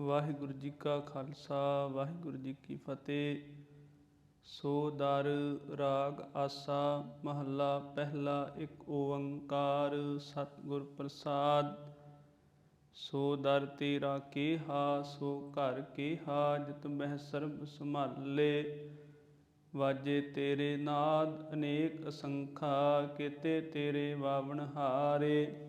ਵਾਹਿਗੁਰੂ ਜੀ ਕਾ ਖਾਲਸਾ, ਵਾਹਿਗੁਰੂ ਜੀ ਕੀ ਫਤਿਹ। ਸੋ ਦਰ, ਰਾਗ, ਆਸਾ, ਮਹੱਲਾ, ਪਹਿਲਾ ਇੱਕ ਓੰਕਾਰ, ਸਤਿਗੁਰ ਪ੍ਰਸਾਦ। ਸੋ ਦਰ ਤੇਰਾ ਕੇਹਾ, ਸੋ ਘਰ ਕੇਹਾ, ਜਿਤ ਮਹਿ ਸਰਬ ਸੰਭਾਲੇ। ਵਾਜੇ ਤੇਰੇ ਨਾਦ ਅਨੇਕ ਅਸੰਖਾ, ਕੀਤੇ ਤੇਰੇ ਵਾਵਣ ਹਾਰੇ।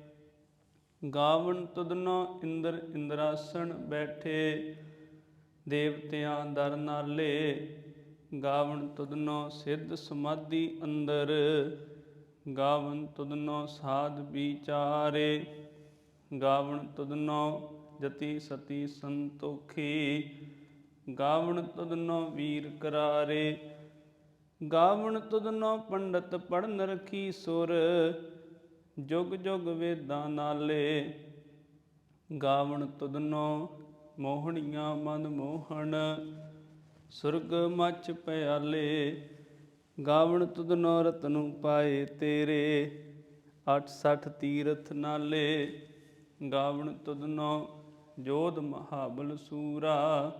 ਗਾਵਣ ਤੁਧਨੋ ਇੰਦਰ ਇੰਦਰਾਸਣ ਬੈਠੇ, ਦੇਵਤਿਆਂ ਦਰ ਨਾਲੇ। ਗਾਵਣ ਤੁਧਨੋ ਸਿੱਧ ਸਮਾਧੀ ਅੰਦਰ, ਗਾਵਣ ਤੁਧਨੋ ਸਾਧ ਵਿਚਾਰੇ। ਗਾਵਣ ਤੁਧਨੋ ਜਤੀ ਸਤੀ ਸੰਤੋਖੀ, ਗਾਵਣ ਤੁਧਨੋ ਵੀਰ ਕਰਾਰੇ। ਗਾਵਣ ਤੁਧਨੋ ਪੰਡਤ ਪੜਨ ਰਖੀ ਸੁਰ ਜੁਗ ਜੁਗ ਵੇਦਾਂ ਨਾਲੇ ਗਾਵਣ ਤੁਧਨੋ ਮੋਹਣੀਆਂ ਮਨ ਮੋਹਣ, ਸੁਰਗ ਮਚ ਪਿਆਲੇ, ਗਾਵਣ ਤੁਧਨੋ ਰਤਨੁ ਪਾਏ ਤੇਰੇ 86 ਤੀਰਥ ਨਾਲੇ, ਗਾਵਣ ਤੁਧਨੋ ਜੋਧ ਮਹਾਬਲ ਸੂਰਾ,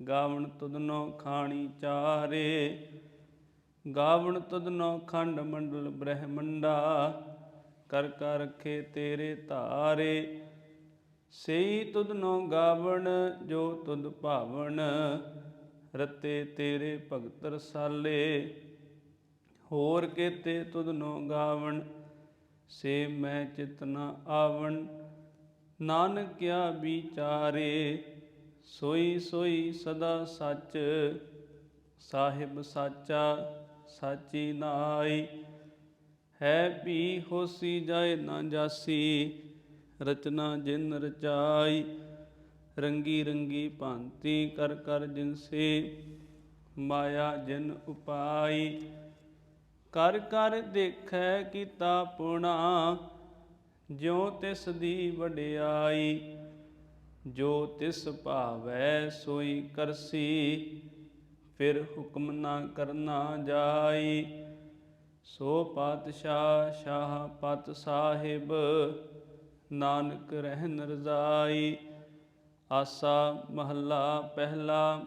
ਗਾਵਣ ਤੁਧਨੋ ਖਾਣੀ ਚਾਰੇ, ਗਾਵਣ ਤੁਧਨੋ ਖੰਡ ਮੰਡਲ ਬ੍ਰਹਮੰਡਾ ਕਰ ਕਰ ਰਖੇ ਤੇਰੇ ਧਾਰੇ। ਸਈ ਤੁਧਨੋ ਗਾਵਣ, ਜੋ ਤੁਧ ਭਾਵਣ, ਰਤੇ ਤੇਰੇ ਭਗਤ ਰਸਾਲੇ ਹੋਰ ਕੀਤੇ ਤੁਧਨੋ ਗਾਵਣ, ਸੇ ਮੈਂ ਚਿਤਨਾ ਆਵਣ। ਨਾਨਕਿਆ ਵਿਚਾਰੇ, ਸੋਈ ਸੋਈ ਸਦਾ ਸੱਚ। ਸਾਹਿਬ ਸਾਚਾ, ਸਾਚੀ ਨਾਈ ਹੈ ਭੀ ਹੋਸੀ ਜਾਏ ਨਾ ਜਾਸੀ, ਰਚਨਾ ਜਿਨ ਰਚਾਈ, ਰੰਗੀ ਰੰਗੀ ਭਾਂਤੀ ਕਰ ਕਰ ਜਿਨਸੇ ਮਾਇਆ ਜਿਨ ਉਪਾਈ। ਕਰ ਕਰ ਦੇਖੈ ਕੀਤਾ ਪੁਣਾ, ਜਿਉ ਤਿਸ ਦੀ ਵਡਿਆਈ। ਜੋ ਤਿਸ ਭਾਵੈ ਸੋਈ ਕਰਸੀ, ਫਿਰ ਹੁਕਮ ਨਾ ਕਰਨਾ ਜਾਈ। ਸੋ ਪਾਤਸ਼ਾਹ ਸ਼ਾਹ ਪਤ ਸਾਹਿਬ, ਨਾਨਕ ਰਹਿਨ ਰਜ਼ਾਈ, ਆਸਾ ਮਹੱਲਾ ਪਹਿਲਾ।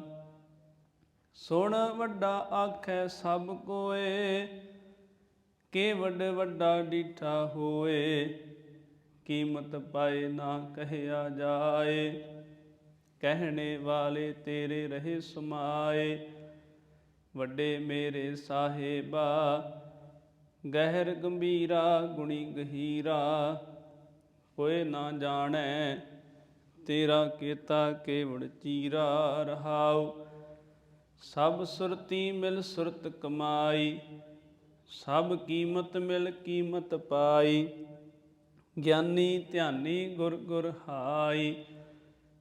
ਸੁਣ ਵੱਡਾ ਆਖੈ ਸਭ ਕੋਏ ਕੇ ਵੱਡ ਵੱਡਾ ਡੀਠਾ ਹੋਏ, ਕੀਮਤ ਪਾਏ ਨਾ ਕਹਿਆ ਜਾਏ। ਕਹਿਣੇ ਵਾਲੇ ਤੇਰੇ ਰਹੇ ਸਮਾਏ, ਵੱਡੇ ਮੇਰੇ ਸਾਹਿਬਾ ਗਹਿਰ ਗੰਭੀਰਾ, ਗੁਣੀ ਗਹੀਰਾ, ਹੋਏ ਨਾ ਜਾਣੈ, ਤੇਰਾ ਕੀਤਾ ਕੇਵੜ ਚੀਰਾ, ਰਹਾਉ। ਸਭ ਸੁਰਤੀ ਮਿਲ ਸੁਰਤ ਕਮਾਈ, ਸਭ ਕੀਮਤ ਮਿਲ ਕੀਮਤ ਪਾਈ। ਗਿਆਨੀ ਧਿਆਨੀ ਗੁਰ ਗੁਰ ਹਾਈ,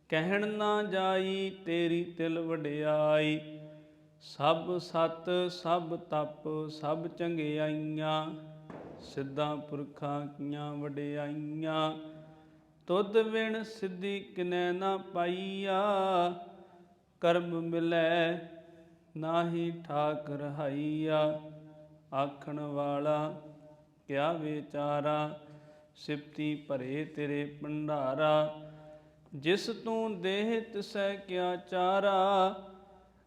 ਕਹਿਣ ਨਾ ਜਾਈ ਤੇਰੀ ਤਿਲ ਵਡਿਆਈ। ਸਭ ਸਤ, ਸਭ ਤਪ, ਸਭ ਚੰਗਿਆਈਆਂ ਸਿੱਧਾਂ ਪੁਰਖਾਂ ਕੀਆਂ ਵਡਿਆਈਆਂ। ਤੁਧ ਵਿਣ ਸਿੱਧੀ ਕਿਨੈ ਨਾ ਪਾਈਆ, ਕਰਮ ਮਿਲੈ ਨਾਹੀ ਠਾਕ ਰਹਾਈਆ ਆਖਣ ਵਾਲਾ, ਕਿਆ ਵਿਚਾਰਾ ਸਿਫਤੀ ਭਰੇ ਤੇਰੇ ਭੰਡਾਰਾ। ਜਿਸ ਤੂੰ ਦੇਹ ਤਿਸੈ ਕਿਆ ਚਾਰਾ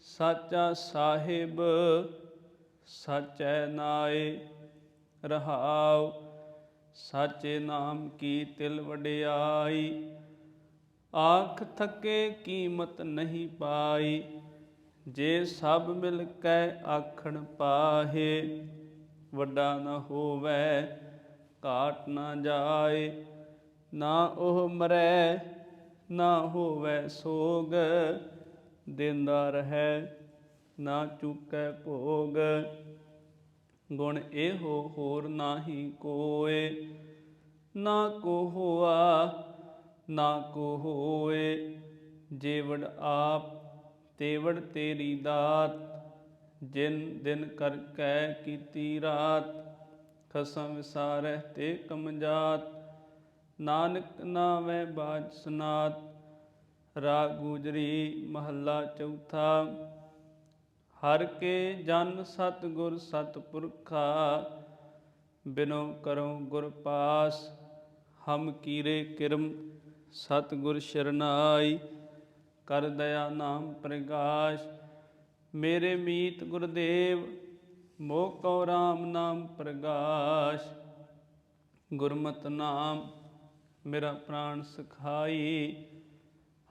ਸਾਚਾ ਸਾਹਿਬ, ਸਾਚੈ ਨਾਏ ਰਹਾਉ, ਸਾਚੇ ਨਾਮ ਕੀ ਤਿਲ ਵਡਿਆਈ, ਆਖ ਥਕੇ ਕੀਮਤ ਨਹੀਂ ਪਾਈ, ਜੇ ਸਭ ਮਿਲ ਕੇ ਆਖਣ ਪਾਹੇ, ਵੱਡਾ ਨਾ ਹੋਵੇ, ਘਾਟ ਨਾ ਜਾਏ, ਨਾ ਉਹ ਮਰੈ, ਨਾ ਹੋਵੇ ਸੋਗ ਦਿੰਦਾ ਰਹੈ, ਨਾ ਚੁਕੈ ਭੋਗ। ਗੁਣ ਇਹੋ ਹੋਰ ਨਾਹੀ ਕੋਏ, ਨਾ ਕੋ ਹੋਆ, ਨਾ ਕੋ ਹੋਏ। ਜੇਵੜ ਆਪ, ਤੇਵੜ ਤੇਰੀ ਦਾਤ, ਜਿਨ ਦਿਨ ਕਰ ਕੈ ਕੀਤੀ ਰਾਤ, ਖਸਮ ਵਿਸਾਰੈ ਤੇ ਕਮਜਾਤ ਨਾਨਕ ਨਾਮੈ ਬਾਜ ਸੁਨਾਤ ਰਾਗ ਗੁਜਰੀ ਮਹੱਲਾ ਚੌਥਾ। ਹਰ ਕੇ ਜਨ ਸਤ ਗੁਰ ਪੁਰਖਾ ਬਿਨੋ ਕਰੋ ਗੁਰ ਪਾਸ, ਹਮ ਕੀਰੇ ਕਿਰਮ ਸਤਗੁਰ ਸ਼ਰਨਾਈ, ਕਰ ਦਇਆ ਨਾਮ ਪ੍ਰਗਾਸ਼, ਮੇਰੇ ਮੀਤ ਗੁਰਦੇਵ, ਮੋਹ ਕਉ ਰਾਮ ਨਾਮ ਪ੍ਰਗਾਸ਼। ਗੁਰਮਤਿ ਨਾਮ ਮੇਰਾ ਪ੍ਰਾਣ ਸਖਾਈ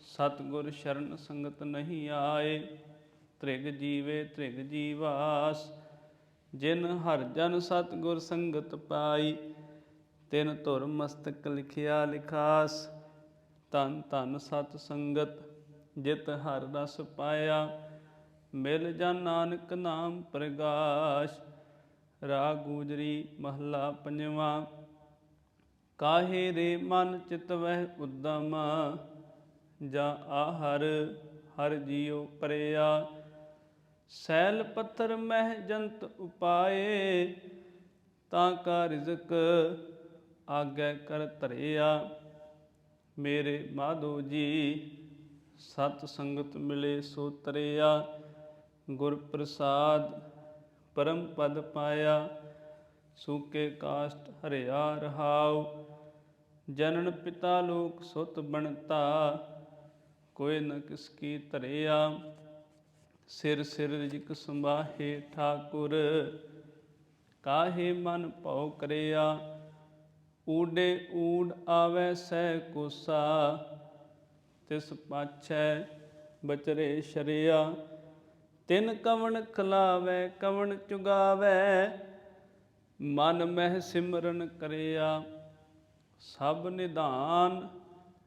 ਸਤਗੁਰ ਸ਼ਰਨ ਸੰਗਤ ਨਹੀਂ ਆਏ, ਤ੍ਰਿਗ ਜੀਵੇ ਤ੍ਰਿਗ ਜੀਵਾਸ, ਜਿਨ ਹਰ ਜਨ ਸਤਗੁਰ ਸੰਗਤ ਪਾਈ, ਤਿਨ ਧੁਰ ਮਸਤਕ ਲਿਖਿਆ ਲਿਖਾਸ ਤਨ ਤਨ ਸਤ ਸੰਗਤ ਜਿਤ ਹਰ ਰਸ ਪਾਇਆ, ਮਿਲ ਜਨ ਨਾਨਕ ਨਾਮ ਪ੍ਰਗਾਸ਼, ਰਾਗ ਗੂਜਰੀ ਮਹੱਲਾ ਪੰਜਵਾਂ, ਕਾਹੇ ਰੇ ਮਨ ਚਿਤ ਵਹਿ ਉਦਮ ਜਾਂ ਆਹਰ, ਹਰ ਜੀਉ ਪਰਿਆ। ਸੈਲ ਪੱਥਰ ਮਹਿ ਜੰਤ ਉਪਾਏ, ਤਾਂ ਕਾ ਰਿਜ਼ਕ ਆਗੇ ਕਰ ਧਰਿਆ। ਮੇਰੇ ਮਾਧੋ ਜੀ, ਸਤ ਸੰਗਤ ਮਿਲੇ ਸੋ ਤਰਿਆ। ਗੁਰ ਪ੍ਰਸਾਦ ਪਰਮ ਪਦ ਪਾਇਆ, ਸੂਕੇ ਕਾਸ਼ਟ ਹਰਿਆ ਰਹਾਉ। ਜਨਨ ਪਿਤਾ ਲੋਕ ਸੁਤ ਬਣਤਾ ਕੋਈ ਨ ਕਿਸ ਕੀ ਧਰਿਆ। ਸਿਰ ਸਿਰ ਰਿਜਕ ਸੰਭਾਹੇ ਠਾਕੁਰ, ਕਾਹੇ ਮਨ ਭਉ ਕਰਿਆ। ਊਡੇ ਊਡ ਆਵੈ ਸਹਿ ਕੋਸਾ, ਤਿਸ ਪਾਛੈ ਬਚਰੇ ਸ਼ਰਿਆ। ਤਿਨ ਕਵਣ ਖਲਾਵੇ, ਕਵਣ ਚੁਗਾਵੇ, ਮਨ ਮਹਿ ਸਿਮਰਨ ਕਰਿਆ। ਸਭ ਨਿਧਾਨ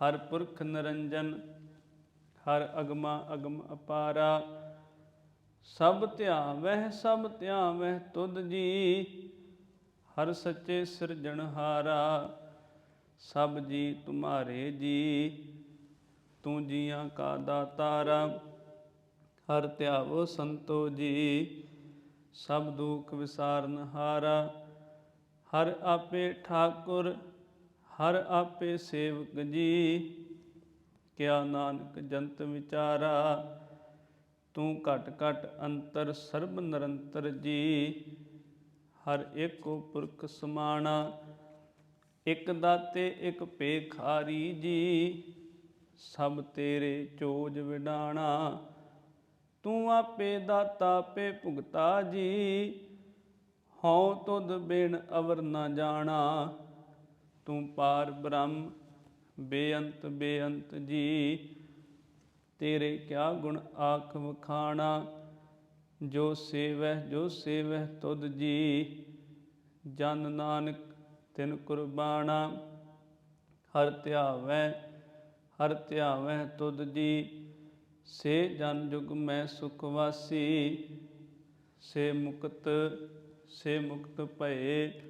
ਹਰ ਪੁਰਖ ਨਿਰੰਜਨ, ਹਰ ਅਗਮਾ ਅਗਮ ਅਪਾਰਾ। ਸਭ ਧਿਆਵਹਿ ਸਭ ਧਿਆਵਹਿ ਤੁਧ ਜੀ, ਹਰ ਸੱਚੇ ਸਿਰਜਣਹਾਰਾ ਸਭ ਜੀ ਤੁਮਾਰੇ ਜੀ, ਤੂੰ ਜੀਆਂ ਕਾ ਦਾਤਾਰਾ। ਹਰ ਧਿਆਵੋ ਸੰਤੋ ਜੀ, ਸਭ ਦੁਖ ਵਿਸਾਰਨ ਹਾਰਾ ਹਰ ਆਪੇ ਠਾਕੁਰ ਹਰ ਆਪੇ ਸੇਵਕ ਜੀ, ਕਿਆ ਨਾਨਕ ਜੰਤ ਵਿਚਾਰਾ, ਤੂੰ ਘਟ ਘਟ ਅੰਤਰ ਸਰਬ ਨਿਰੰਤਰ ਜੀ। ਹਰ ਏਕੋ ਪੁਰਖ ਸਮਾਣਾ, ਇਕ ਦਾਤੇ, ਇਕ ਪੇਖਾਰੀ ਜੀ। ਸਭ ਤੇਰੇ ਚੋਜ ਵਿਡਾਣਾ, ਤੂੰ ਆਪੇ ਦਾਤਾ, ਆਪੇ ਭੁਗਤਾ ਜੀ। ਹਉ ਤੁਧ ਬਿਨ ਅਵਰ ਨਾ ਜਾਣਾ ਤੂੰ ਪਾਰ ਬ੍ਰਹਮ, ਬੇਅੰਤ ਬੇਅੰਤ ਜੀ। ਤੇਰੇ ਕਿਆ ਗੁਣ ਆਖ ਵਖਾਣਾ? ਜੋ ਸੇਵਹਿ ਜੋ ਸੇਵਹਿ ਤੁਧ ਜੀ। ਜਨ ਨਾਨਕ ਤਿਨ ਕੁਰਬਾਨਾ ਹਰ ਧਿਆਵੈ ਹਰ ਧਿਆਵੈ ਤੁਧ ਜੀ। ਸੇ ਜਨ ਜੁਗ ਮੈਂ ਸੁਖ ਵਾਸੀ। ਸੇ ਮੁਕਤ ਸੇ ਮੁਕਤ ਭਏ।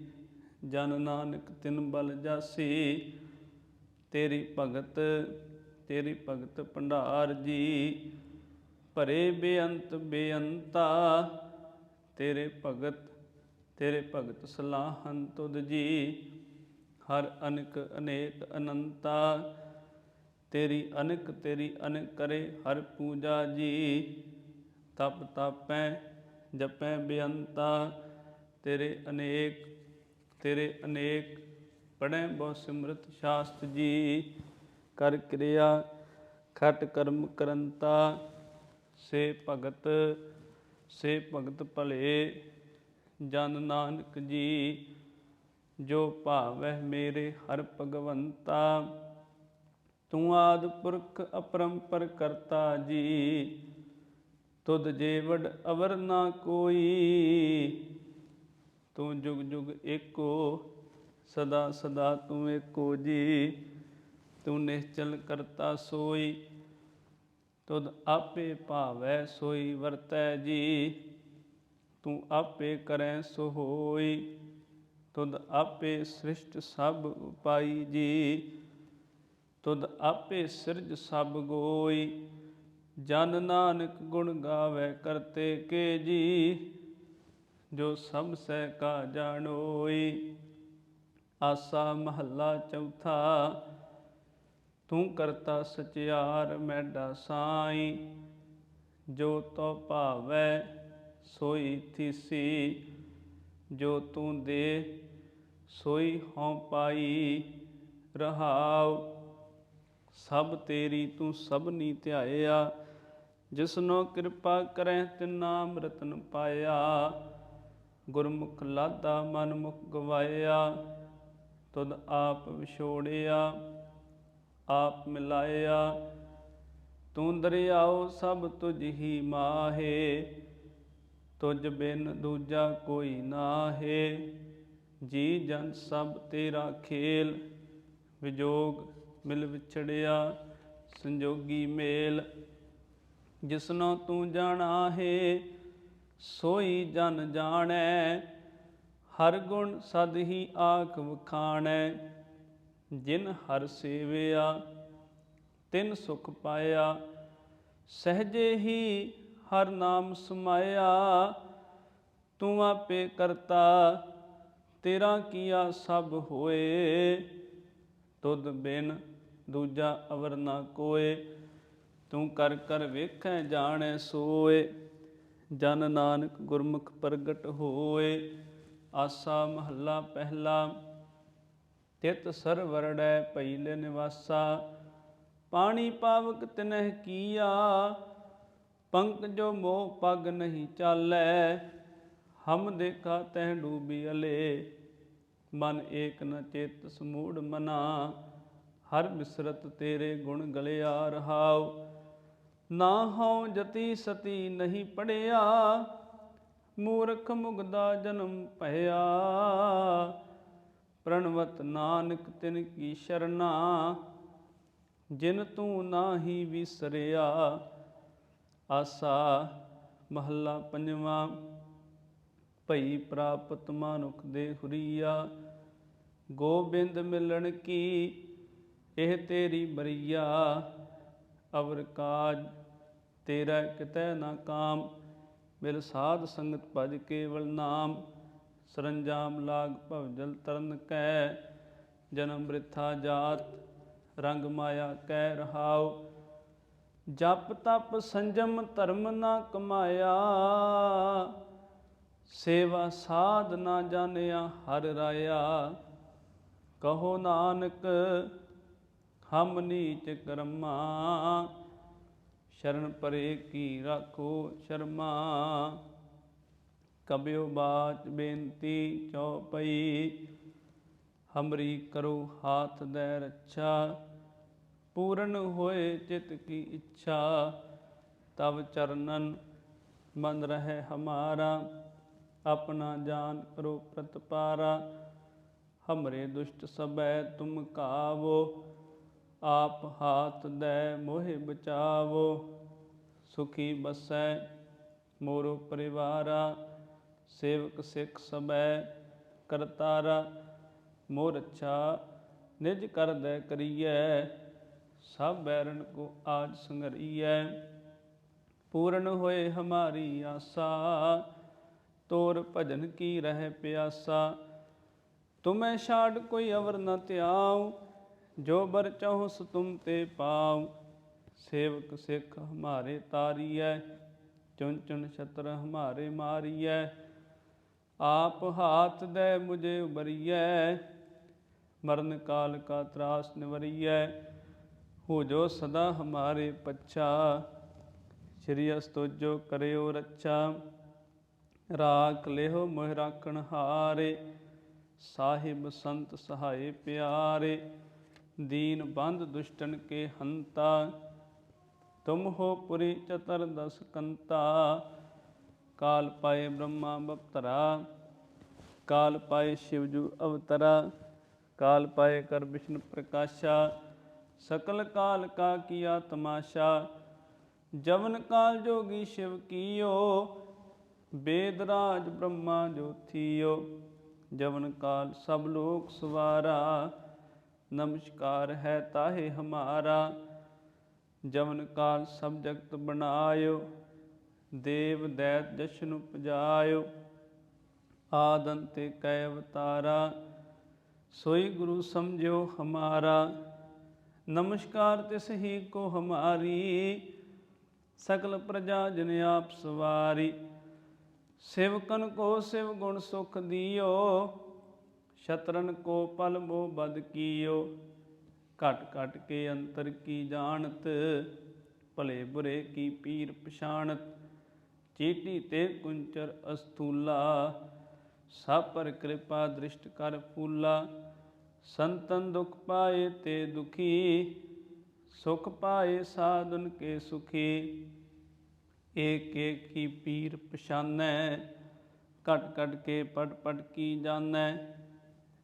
ਜਨ ਨਾਨਕ ਤਿਨ ਬਲ ਜਾਸੀ। ਤੇਰੀ ਭਗਤ ਤੇਰੀ ਭਗਤ ਭੰਡਾਰ ਜੀ, ਭਰੇ ਬੇਅੰਤ ਬੇਅੰਤਾ। ਤੇਰੇ ਭਗਤ ਤੇਰੇ ਭਗਤ ਸਲਾਹਨ ਤੁਧ ਜੀ, ਹਰ ਅਨਕ ਅਨੇਕ ਅਨੰਤਾ। ਤੇਰੀ ਅਨਕ ਤੇਰੀ ਅਨਕ ਕਰੇ ਹਰ ਪੂਜਾ ਜੀ। ਤਪ ਤਪੈ, ਜਪੈ ਬੇਅੰਤਾ। ਤੇਰੇ ਅਨੇਕ ਤੇਰੇ ਅਨੇਕ ਪੜੈ ਬਹੁ ਸਿਮਰਤ ਸ਼ਾਸਤ ਜੀ। ਕਰ ਕਿਰਿਆ, ਖਟ ਕਰਮ ਕਰੰਤਾ, ਸੇ ਭਗਤ ਸੇ ਭਗਤ ਭਲੇ, ਜਨ ਨਾਨਕ ਜੀ। ਜੋ ਭਾਵੈ ਮੇਰੇ ਹਰ ਭਗਵੰਤਾ, ਤੂੰ ਆਦ ਪੁਰਖ ਅਪਰੰਪਰ ਕਰਤਾ ਜੀ। ਤੁਧ ਜੇਵੜ ਅਵਰ ਨਾ ਕੋਈ ਤੂੰ ਜੁਗ ਜੁਗ ਏਕੋ, ਸਦਾ ਸਦਾ ਤੂੰ ਏਕੋ ਜੀ। ਤੂੰ ਨਿਸ਼ਚਲ ਕਰਤਾ ਸੋਈ, ਤੁਧ ਆਪੇ ਭਾਵੈ ਸੋਈ ਵਰਤੈ ਜੀ। ਤੂੰ ਆਪੇ ਕਰੈ ਸੋ ਹੋਈ ਤੁਧ ਆਪੇ ਸ੍ਰਿਸ਼ਟ ਸਭ ਉਪਾਈ ਜੀ। ਤੁਧ ਆਪੇ ਸਿਰਜ ਸਭ ਗੋਈ, ਜਨ ਨਾਨਕ ਗੁਣ ਗਾਵੇ ਕਰਤੇ ਕੇ ਜੀ। ਜੋ ਸਭ ਸਹਿ ਕਾ ਜਾਣੋਈ ਆਸਾ ਮਹੱਲਾ ਚੌਥਾ, ਤੂੰ ਕਰਤਾ ਸਚਿਆਰ ਮੈਡਾ ਸਾਈ। ਜੋ ਤੋ ਭਾਵੈ ਸੋਈ ਥੀਸੀ, ਜੋ ਤੂੰ ਦੇ ਸੋਈ ਹਉ ਪਾਈ ਰਹਾਉ। ਸਭ ਤੇਰੀ ਤੂੰ ਸਭਨੀ ਧਿਆਇਆ, ਜਿਸਨੋ ਕਿਰਪਾ ਕਰੈ ਤਿਨ ਨਾਮ ਰਤਨ ਪਾਇਆ। ਗੁਰਮੁਖ ਲਾਦਾ ਮਨਮੁਖ ਗਵਾਇਆ, ਤੁਧ ਆਪ ਵਿਛੋੜਿਆ, ਆਪ ਮਿਲਾਇਆ। ਤੂੰ ਦਰਿਆਓ ਸਭ ਤੁਝ ਹੀ ਮਾਹੇ, ਤੁਝ ਬਿਨ ਦੂਜਾ ਕੋਈ ਨਾਹੇ। ਜੀ ਜਨ ਸਭ ਤੇਰਾ ਖੇਲ, ਵਿਜੋਗ ਮਿਲ ਵਿਛੜਿਆ, ਸੰਜੋਗੀ ਮੇਲ। ਜਿਸਨੋ ਤੂੰ ਜਾਣਾ ਹੈ ਸੋਈ ਜਨ ਜਾਣੈ, ਹਰ ਗੁਣ ਸਦ ਹੀ ਆਖ ਵਖਾਣੈ। ਜਿਨ ਹਰ ਸੇਵਿਆ, ਤਿਨ ਸੁਖ ਪਾਇਆ। ਸਹਜੇ ਹੀ ਹਰ ਨਾਮ ਸਮਾਇਆ। ਤੂੰ ਆਪੇ ਕਰਤਾ, ਤੇਰਾ ਕੀਆ ਸਭ ਹੋਏ। ਤੁਧ ਬਿਨ ਦੂਜਾ ਅਵਰ ਨਾ ਕੋਏ, ਤੂੰ ਕਰ ਕਰ ਵੇਖੈ ਜਾਣੈ ਸੋਏ। ਜਨ ਨਾਨਕ ਗੁਰਮੁਖ ਪ੍ਰਗਟ ਹੋਏ, ਆਸਾ ਮਹੱਲਾ ਪਹਿਲਾ, ਤਿਤ ਸਰਵਰੜੈ ਪਈਲੇ ਨਿਵਾਸਾ, ਪਾਣੀ ਪਾਵਕ ਤਿਨਹਿ ਕੀਆ ਪੰਕ ਜੋ ਮੋਹ ਪਗ ਨਹੀਂ ਚਾਲੈ, ਹਮ ਦੇਖਾ ਤੈ ਡੂਬੀ ਅਲੇ, ਮਨ ਏਕ ਨ ਚੇਤ ਸਮੂੜ ਮਨਾ, ਹਰ ਬਿਸਰਤ ਤੇਰੇ ਗੁਣ ਗਲਿਆ ਰਹਾਉ ਨਾ ਹਉ ਜਤੀ ਸਤੀ ਨਹੀਂ ਪੜਿਆ, ਮੂਰਖ ਮੁਗਦਾ ਜਨਮ ਭਇਆ। ਪ੍ਰਣਵਤ ਨਾਨਕ ਤਿਨ ਕੀ ਸ਼ਰਨਾ, ਜਿਨ ਤੂੰ ਨਾਹੀ ਵਿਸਰਿਆ। ਆਸਾ ਮਹੱਲਾ ਪੰਜਵਾਂ, ਭਈ ਪ੍ਰਾਪਤ ਮਾਨੁਖ ਦੇ ਹੁਰੀਆ। ਗੋਬਿੰਦ ਮਿਲਣ ਕੀ, ਇਹ ਤੇਰੀ ਬਰੀਆ। ਅਵਰ ਕਾਜ ਤੇਰਾ ਕਿਤੈ ਨਾ ਕਾਮ ਮਿਲ ਸਾਧ ਸੰਗਤ ਭਜ ਕੇਵਲ ਨਾਮ। ਸਰੰਜਾਮ ਲਾਗ ਭਵਜਲ ਤਰਨ ਕੈ, ਜਨਮ ਬ੍ਰਿਥਾ ਜਾਤ, ਰੰਗ ਮਾਇਆ ਕਹਿ ਰਹਾਉ। ਜਪ ਤਪ ਸੰਜਮ ਧਰਮ ਨਾ ਕਮਾਇਆ, ਸੇਵਾ ਸਾਧ ਨਾ ਜਾਣਿਆ ਹਰ ਰਾਇਆ। ਕਹੋ ਨਾਨਕ, ਹਮ ਨੀਚ ਕਰਮਾ ਸ਼ਰਨ ਪਰੇ ਕੀ ਰਾਖੋ ਸ਼ਰਮਾ। ਕਬਿਓ ਬਾਚ ਬੇਨਤੀ ਚਉਪਈ ਹਮਰੀ ਕਰੋ ਹਾਥ ਦੇ ਰੱਛਾ। ਪੂਰਨ ਹੋਏ ਚਿਤ ਕੀ ਇੱਛਾ ਤਬ ਚਰਨਨ ਮਨ ਰਹੇ ਹਮਾਰਾ। ਆਪਣਾ ਜਾਨ ਕਰੋ ਪ੍ਰਤਪਾਰਾ, ਹਮਰੇ ਦੁਸ਼ਟ ਸਬੈ ਤੁਮ ਕਾਵੋ। ਆਪ ਹਾਥ ਦੇ ਮੋਹਿ ਬਚਾਵੋ, ਸੁਖੀ ਬਸੈ ਮੋਰੋ ਪਰਿਵਾਰਾ, ਸੇਵਕ ਸਿੱਖ ਸਬੈ ਕਰਤਾਰਾ, ਮੋਰ ਅੱਛਾ ਨਿਜ ਕਰਦੈ ਕਰੀਐ, ਸਭ ਬੈਰਨ ਕੋ ਆਜ ਸੰਗਰੀਐ। ਪੂਰਨ ਹੋਏ ਹਮਾਰੀ ਆਸਾ, ਤੋਰ ਭਜਨ ਕੀ ਰਹਿ ਪਿਆਸਾ, ਤੁਮੈ ਛਾੜ ਕੋਈ ਅਵਰ ਨ ਧਿਆਉ ਜੋ ਬਰ ਚਾਹੋ ਸੋ ਤੁਮ ਤੇ ਪਾਉ, ਸੇਵਕ ਸਿੱਖ ਹਮਾਰੇ ਤਾਰੀਐ, ਚੁਣ ਚੁਣ ਛਤਰ ਹਮਾਰੇ ਮਾਰੀਐ, ਆਪ ਹਾਥ ਦੇ ਮੁਝੇ ਉਬਰੀਐ, ਮਰਨ ਕਾਲ ਕਾ ਤਰਾਸ ਨਿਵਰੀਐ, ਹੋ ਜੋ ਸਦਾ ਹਮਾਰੇ ਪੱਛਾ, ਸ਼੍ਰੀ ਅਸਤੋਜੋ ਕਰਿਓ ਰੱਛਾ, ਰਾਖ ਲਿਓ ਮੋਹਿ ਰਾਖਣ ਹਾਰੇ, ਸਾਹਿਬ ਸੰਤ ਸਹਾਏ ਪਿਆਰੇ ਦੀਨ ਬੰਦ ਦੁਸ਼ਟਨ ਕੇ ਹੰਤਾ, ਤੁਮ ਹੋ ਪੁਰੀ ਚਤਰ ਦਸ ਕੰਤਾ। ਕਾਲ ਪਾਏ ਬ੍ਰਹਮਾ ਬਪਤਰਾ, ਕਾਲ ਪਾਏ ਸ਼ਿਵਜੂ ਅਵਤਰਾ, ਕਾਲ ਪਾਏ ਕਰ ਵਿਸ਼ਨ ਪ੍ਰਕਾਸ਼ਾ। ਸਕਲ ਕਾਲ ਕਾ ਕੀਆ ਤਮਾਸ਼ਾ, ਜਵਨ ਕਾਲ ਜੋਗੀ ਸ਼ਿਵ ਕੀਓ, ਬੇਦ ਰਾਜ ਬ੍ਰਹਮਾ ਜੋਥੀਓ। ਜਵਨ ਕਾਲ ਸਭ ਲੋਕ ਸਵਾਰਾ ਨਮਸਕਾਰ ਹੈ ਤਾਹੇ ਹਮਾਰਾ, ਜਵਨ ਕਾਲ ਸਭ ਜਗਤ ਬਣਾਇਓ, ਦੇਵ ਦੈਤ ਜਸ਼ਨ ਆਦਨ ਤੇ ਕੈ ਅਵਤਾਰਾ, ਸੋਈ ਗੁਰੂ ਸਮਝਿਓ ਹਮਾਰਾ। ਨਮਸਕਾਰ ਤਿਸ ਹੀ ਕੋ ਹਮਾਰੀ, ਸਕਲ ਪ੍ਰਜਾ ਜਨ ਆਪ ਸਵਾਰੀ। ਸਿਵਕਨ ਕੋ ਸਿਵ ਗੁਣ ਸੁਖ ਦਿਓ ਸ਼ਤਰਨ ਕੋ ਪਲ ਮੋ ਬਦ ਕੀਓ ਘਟ ਘਟ ਕੇ ਅੰਤਰ ਕੀ ਜਾਣਤ ਭਲੇ ਬੁਰੇ ਕੀ ਪੀਰ ਪਛਾਣਤ ਚੀਟੀ ਤੇ ਕੁੰਚਰ ਅਸਥੂਲਾ ਸਭ ਪਰ ਕਿਰਪਾ ਦ੍ਰਿਸ਼ਟ ਕਰ ਫੂਲਾ ਸੰਤਨ ਦੁਖ ਪਾਏ ਤੇ ਦੁਖੀ ਸੁਖ ਪਾਏ ਸਾਧਨ ਕੇ ਸੁਖੀ ਏਕ ਏਕ ਕੀ ਪੀਰ ਪਛਾਨੈ ਕਟ ਕਟ ਕੇ ਪਟ ਪਟ ਕੀ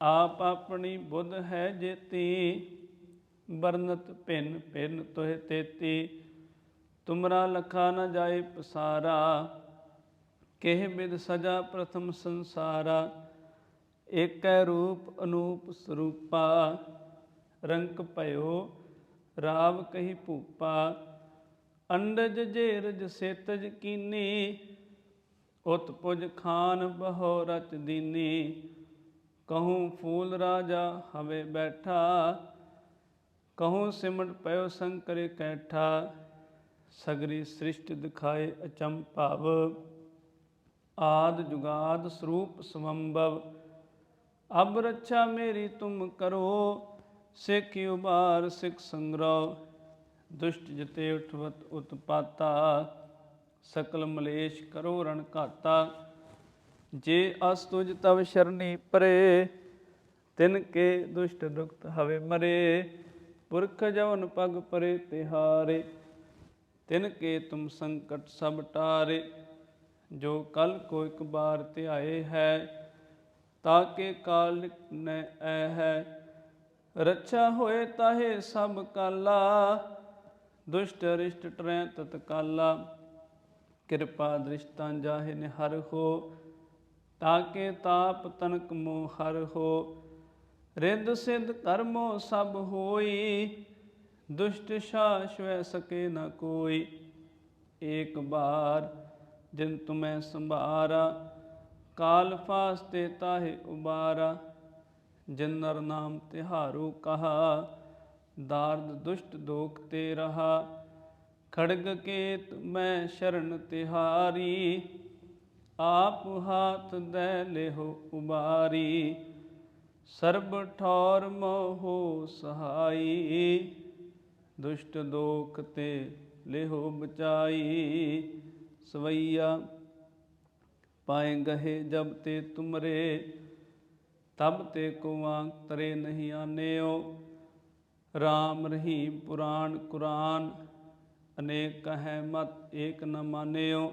ਆਪ ਆਪਣੀ ਬੁੱਧ ਹੈ ਜੇਤੀ ਵਰਨਤ ਭਿੰਨ ਭਿੰਨ ਤੋਹਿ ਤੇਤੀ। ਤੁਮਰਾ ਲਖਾ ਨ ਜਾਏ ਪਸਾਰਾ, ਕਿਹ ਬਿਦ ਸਜਾ ਪ੍ਰਥਮ ਸੰਸਾਰਾ। ਏਕੈ ਰੂਪ ਅਨੂਪ ਸਰੂਪਾ, ਰੰਕ ਭਇਓ ਰਾਵ ਕਹੀ ਭੂਪਾ। ਅੰਡਜ ਜੇਰਜ ਸੇਤਜ ਕੀਨੀ ਉਤ ਪੁਜ ਖਾਨ ਬਹੋ ਰਚ ਦੀਨੀ। ਕਹੂੰ ਫੂਲ ਰਾਜਾ ਹਵੇ ਬੈਠਾ ਕਹੂੰ ਸਿਮਟ ਪਇਓ ਸੰਕਰ ਕੈਠਾ ਸਗਰੀ ਸ੍ਰਿਸ਼ਟ ਦਿਖਾਏ ਅਚੰਭਵ ਆਦ ਜੁਗਾਦ ਸਰੂਪ ਸੰਭਵ ਅਬ ਰੱਛਾ ਮੇਰੀ ਤੁਮ ਕਰੋ ਸਿੱਖ ਉਬਾਰ ਸਿੱਖ ਸੰਗਰੋ ਦੁਸ਼ਟ ਜਤੇ ਉਠਵਤ ਉਤਪਾਤਾ ਸਕਲ ਮਲੇਸ਼ ਕਰੋ ਰਣ ਘਾਤਾ ਜੇ ਅਸ ਤੁਜ ਤਵ ਸ਼ਰਨੀ ਪਰੇ, ਤਿਨ ਕੇ ਦੁਸ਼ਟ ਦੁਖਤ ਹਵੇ ਮਰੇ, ਪੁਰਖ ਜਵਨ ਪਗ ਪਰੇ ਤਿਹਾਰੇ, ਤਿਨ ਕੇ ਤੁਮ ਸੰਕਟ ਸਭ ਟਾਰੇ, ਜੋ ਕਲ ਕੋ ਇੱਕ ਬਾਰ ਧਿਆਏ ਹੈ ਤਾਕੇ ਕਾਲ ਨੈ ਐ ਹੈ, ਰੱਛਾ ਹੋਏ ਤਾਹੇ ਸਭ ਕਾਲਾ, ਦੁਸ਼ਟ ਰਿਸ਼ਟ ਟਰੈ ਤਤਕਾਲਾ, ਕਿਰਪਾ ਦ੍ਰਿਸ਼ਟਾਂ ਜਾਹੇ ਨਿਹਰ ਹੋ ਤਾਕੇ ਤਾਪ ਤਨਕ ਮੋ ਹਰ ਹੋ ਰਿੱਧ ਸਿੱਧ ਕਰਮੋ ਸਭ ਹੋਈ, ਦੁਸ਼ਟ ਸ਼ਾਸ਼ਵੈ ਸਕੇ ਨ ਕੋਈ। ਏਕ ਬਾਰ ਜਿਨ ਤੁਮੈ ਸੰਭਾਰਾ, ਕਾਲ ਫਾਸਤੇ ਤਾਹੇ ਉਬਾਰਾ, ਜਿਨ ਨਰ ਨਾਮ ਤਿਹਾਰੂ ਕਹਾ, ਦਾਰਦ ਦੁਸ਼ਟ ਦੋਖ ਤੇ ਰਹਾ, ਖੜਗ ਕੇਤ ਮੈਂ ਸ਼ਰਨ ਤਿਹਾਰੀ। ਆਪ ਹਾਥ ਦੇ ਲਿਹੋ ਉਬਾਰੀ, ਸਰਬ ਠੌਰ ਮੋਹ ਸਹਾਈ, ਦੁਸ਼ਟ ਦੋਖ ਤੇ ਲਿਹੋ ਬਚਾਈ। ਸਵਈਆ ਪਾਏ ਗਹੇ ਜਬ ਤੇ ਤੁਮਰੇ, ਤਬ ਤੇ ਕੋ ਤਰੇ ਨਹੀਂ ਆਨੇਓ। RAM ਰਹੀਮ ਪੁਰਾਣ ਕੁਰਾਨ, ਅਨੇਕ ਕਹੈ ਮਤ ਏਕ ਨ ਮਾਨਿਓ।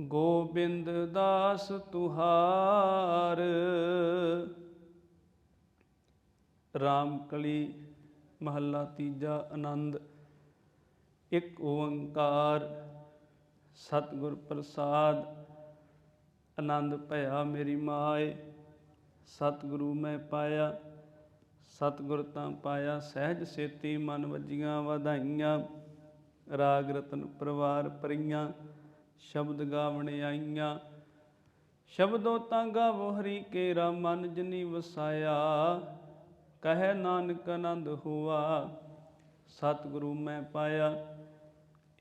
ਗੋਬਿੰਦ ਦਾਸ ਤੁਹਾਰ। ਰਾਮ ਕਲੀ ਮਹੱਲਾ ਤੀਜਾ ਆਨੰਦ। ਇੱਕ ਓੰਕਾਰ। ਸਤਿਗੁਰ ਪ੍ਰਸਾਦ। ਆਨੰਦ ਭਇਆ ਮੇਰੀ ਮਾਏ। ਸਤਿਗੁਰੂ ਮੈਂ ਪਾਇਆ। ਸਤਿਗੁਰ ਤਾਂ ਪਾਇਆ। ਸਹਿਜ ਸੇਤੀ ਮਨ ਵੱਜੀਆਂ ਵਧਾਈਆਂ। ਰਾਗ ਰਤਨ ਪਰਿਵਾਰ ਪਰੀਆਂ ਸ਼ਬਦ ਗਾਵਣ ਆਈਆਂ। ਸ਼ਬਦੋ ਤਾਂ ਗਾਵੋ ਹਰੀ ਕੇਰਾ, ਮਨ ਜਨੀ ਵਸਾਇਆ। ਕਹੈ ਨਾਨਕ ਆਨੰਦ ਹੁਆ, ਸਤਿਗੁਰੂ ਮੈਂ ਪਾਇਆ।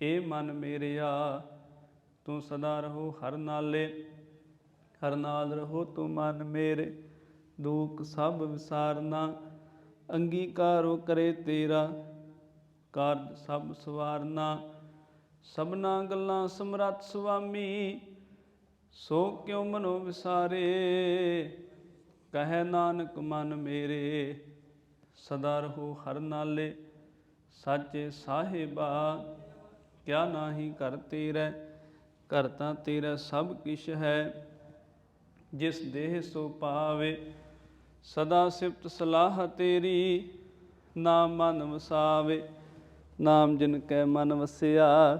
ਏ ਮਨ ਮੇਰਿਆ, ਤੂੰ ਸਦਾ ਰਹੋ ਹਰ ਨਾਲੇ। ਹਰ ਨਾਲ ਰਹੋ ਤੂੰ ਮਨ ਮੇਰੇ, ਦੁੱਖ ਸਭ ਵਿਸਾਰਨਾ। ਅੰਗੀਕਾਰੋ ਕਰੇ ਤੇਰਾ, ਕਾਰਜ ਸਭ ਸਵਾਰਨਾ। ਸਭਨਾ ਗੱਲਾਂ ਸਮਰੱਥ ਸੁਆਮੀ, ਸੋ ਕਿਉ ਮਨੋ ਵਿਸਾਰੇ? ਕਹਿ ਨਾਨਕ ਮਨ ਮੇਰੇ, ਸਦਾ ਰਹੋ ਹਰ ਨਾਲੇ, ਸਾਚੇ ਸਾਹਿਬਾ। ਕਿਆ ਨਾਹੀ ਕਰ ਤੇਰੇ, ਘਰ ਤਾਂ ਤੇਰਾ ਸਭ ਕਿਛ ਹੈ। ਜਿਸ ਦੇਹ ਸੋ ਪਾਵੇ, ਸਦਾ ਸਿਫਤ ਸਲਾਹ ਤੇਰੀ। ਨਾਮ ਮਨ ਵਸਾਵੇ, ਨਾਮ ਜਿਨ ਕੈ ਮਨ ਵਸਿਆ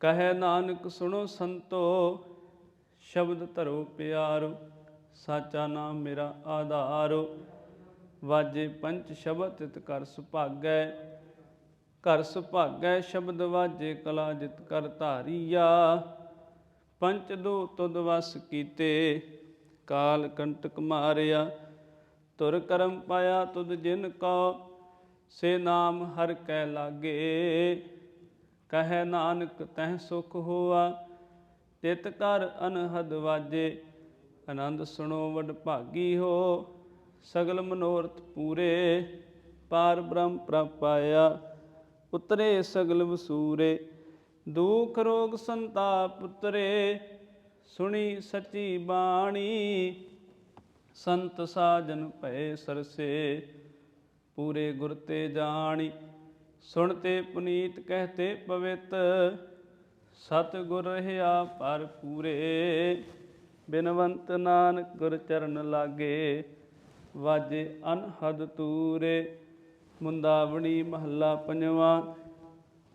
ਕਹੈ ਨਾਨਕ ਸੁਣੋ ਸੰਤੋ, ਸ਼ਬਦ ਧਰੋ ਪਿਆਰੋ, ਸਾਚਾ ਨਾਮ ਮੇਰਾ ਆਧਾਰੋ। ਵਾਜੇ ਪੰਚ ਸ਼ਬਦ ਤਿਤ ਕਰ ਸੁਭਾਗੈ ਕਰ ਸੁਭਾਗੈ ਸ਼ਬਦ ਵਾਜੇ ਕਲਾ ਜਿਤ ਕਰ ਧਾਰੀਆ। ਪੰਚ ਦੋ ਤੁਧ ਵਸ ਕੀਤੇ, ਕਾਲ ਕੰਟਕ ਮਾਰਿਆ। ਤੁਰ ਕਰਮ ਪਾਇਆ ਤੁਧ ਜਿਨ ਕੋ ਸੇ ਨਾਮ ਹਰ ਕੈ ਲਾਗੇ। ਕਹੈ ਨਾਨਕ ਤਹਿ ਸੁਖ ਹੋਆ, ਤਿਤ ਕਰ ਅਨਹਦ ਵਾਜੇ, ਆਨੰਦ ਸੁਣੋ ਵਡ ਭਾਗੀ ਹੋ, ਸਗਲ ਮਨੋਰਥ ਪੂਰੇ, ਪਾਰ ਬ੍ਰਹਮ ਪ੍ਰਪਾਇਆ, ਉਤਰੇ ਸਗਲ ਵਸੂਰੇ, ਦੁਖ ਰੋਗ ਸੰਤਾਪ ਉਤਰੇ, ਸੁਣੀ ਸੱਚੀ ਬਾਣੀ, ਸੰਤ ਸਾਜਨ ਭਏ ਸਰਸੇ, ਪੂਰੇ ਗੁਰ ਤੇ ਜਾਣੀ। ਸੁਣਤੇ ਪੁਨੀਤ ਕਹਤੇ ਪਵਿੱਤ ਸਤ ਗੁਰ ਰਹਾ ਪਰ ਪੂਰੇ ਬਿਨਵੰਤ ਨਾਨਕ ਗੁਰ ਚਰਨ ਲਾਗੇ, ਵਾਜੇ ਅਨਹਦ ਤੂਰੇ। ਮੁੰਦਾਵਣੀ ਮਹੱਲਾ ਪੰਜਵਾਂ,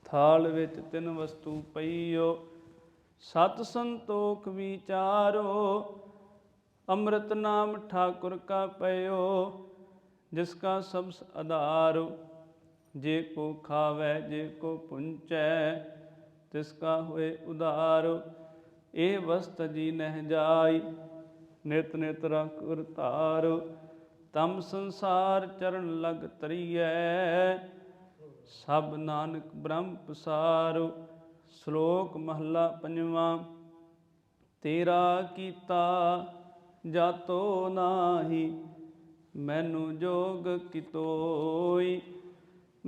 ਥਾਲ ਵਿੱਚ ਤਿੰਨ ਵਸਤੂ ਪਈਓ। ਸਤ ਸੰਤੋਖ ਵਿਚਾਰੋ, ਅੰਮ੍ਰਿਤ ਨਾਮ ਠਾਕੁਰ ਕਾ ਪਇਓ, ਜਿਸ ਕਾ ਸਬਸ ਆਧਾਰ ਜੇ ਕੋ ਖਾਵੇ, ਜੇ ਕੋ ਪੁੰਚੈ, ਤਿਸ ਕਾ ਹੋਏ ਉਧਾਰ ਇਹ ਵਸਤ ਜੀ ਨਹਿ ਜਾਈ ਨਿਤ ਨਿਤ ਰਖੁਰ ਧਾਰ ਤਮ ਸੰਸਾਰ ਚਰਨ ਲਗ ਤਰੀਐ, ਸਭ ਨਾਨਕ ਬ੍ਰਹਮ ਪਸਾਰ, ਸ਼ਲੋਕ ਮਹੱਲਾ ਪੰਜਵਾਂ, ਤੇਰਾ ਕੀਤਾ ਜਾਤੋ ਨਾਹੀ, ਮੈਨੂੰ ਜੋਗ ਕਿਤੋਈ।